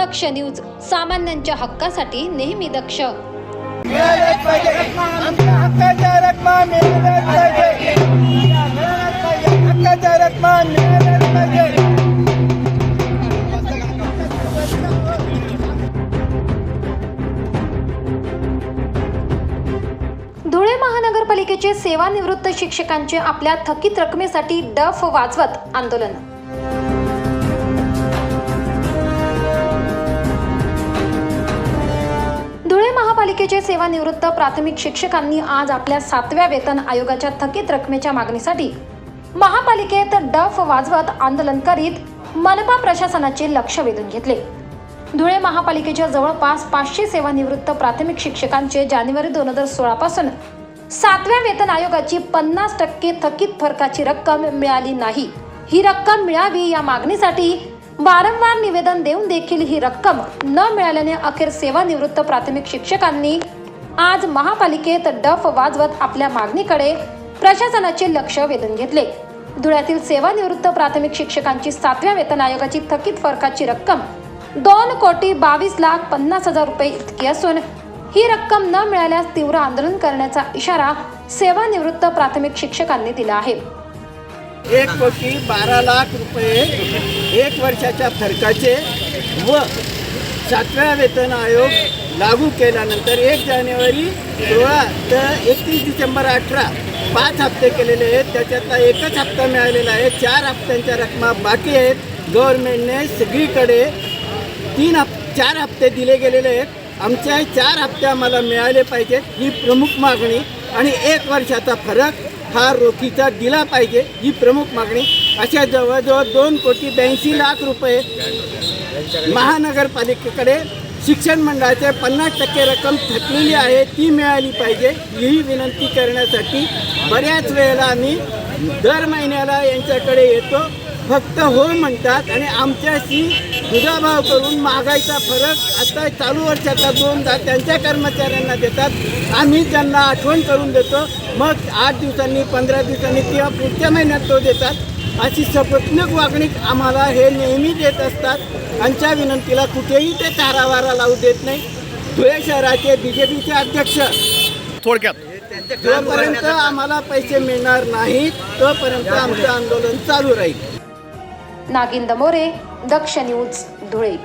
दक्ष news सामान्यांच्या हक्कासाठी नेहमी दक्ष. धुळे महानगरपालिकेचे सेवानिवृत्त शिक्षकांचे आपल्या थकीत रकमेसाठी डफ वाजवत आंदोलन. बँकेचे सेवानिवृत्त प्राथमिक शिक्षकांनी आज आपल्या सातव्या वेतन आयोगाच्या थकीत रकमेच्या मागणीसाठी महापालिकेत डफ वाजवत आंदोलन करीत मनपा प्रशासनाचे लक्ष वेधून घेतले. धुळे महापालिकेच्या जवळपास पाचशे सेवानिवृत्त प्राथमिक शिक्षकांचे जानेवारी दोन हजार सोळापासून सातव्या वेतन आयोगाची पन्नास टक्के थकीत फरकाची रक्कम मिळाली नाही. ही रक्कम मिळावी या मागणीसाठी वारंवार निवेदन देऊन देखील ही रक्कम न मिळाल्याने अखेर सेवानिवृत्त प्राथमिक शिक्षकांनी आज महापालिकेत डफ वाजवत आपल्या मागणीकडे प्रशासनाचे लक्ष वेधून घेतले. धुळ्यातील सेवानिवृत्त प्राथमिक शिक्षकांची सातव्या वेतन आयोगाची थकीत फरकाची रक्कम दोन कोटी बावीस लाख पन्नास हजार रुपये इतकी असून ही रक्कम न मिळाल्यास तीव्र आंदोलन करण्याचा इशारा सेवानिवृत्त प्राथमिक शिक्षकांनी दिला आहे. एक कोटी बारा लाख रुपये एक वर्षाच्या फरकाचे व सातव्या वेतन आयोग लागू केल्यानंतर एक जानेवारी सोळा तर एकतीस डिसेंबर अठरा पाच हप्ते केलेले आहेत. त्याच्यातला एकच हप्ता मिळालेला आहे. चार हप्त्यांच्या रकमा बाकी आहेत. गव्हर्नमेंटने सगळीकडे तीन हप चार हप्ते दिले गेलेले आहेत. आमच्या चार हप्ते आम्हाला मिळाले पाहिजेत. ही प्रमुख मागणी आणि एक वर्षाचा फरक हा रोखीचा दिला पाहिजे ही प्रमुख मागणी. अशा जवळजवळ दोन कोटी ब्याऐंशी लाख रुपये महानगरपालिकेकडे शिक्षण मंडळाचे पन्नास टक्के रक्कम थकलेली आहे ती मिळाली पाहिजे ही विनंती करण्यासाठी बऱ्याच वेळेला आम्ही दर महिन्याला यांच्याकडे येतो. फक्त हो म्हणतात आणि आमच्याशी दुजाभाव करून महागाईचा फरक आता चालू वर्षाचा दोनदा त्यांच्या कर्मचाऱ्यांना देतात. आम्ही त्यांना आठवण करून देतो मग आठ दिवसांनी पंधरा दिवसांनी किंवा पुढच्या महिन्यात तो देतात. अशी सपत्नक वागणी आम्हाला हे नेहमी देत असतात. आमच्या विनंतीला कुठेही ते तारावारा लावू देत नाही. धुळे शहराचे बी जे पीचे अध्यक्ष. थोडक्यात. जोपर्यंत आम्हाला पैसे मिळणार नाहीत तोपर्यंत आमचं आंदोलन चालू राहील. नागिंद मोरे दक्ष न्यूज धुळे.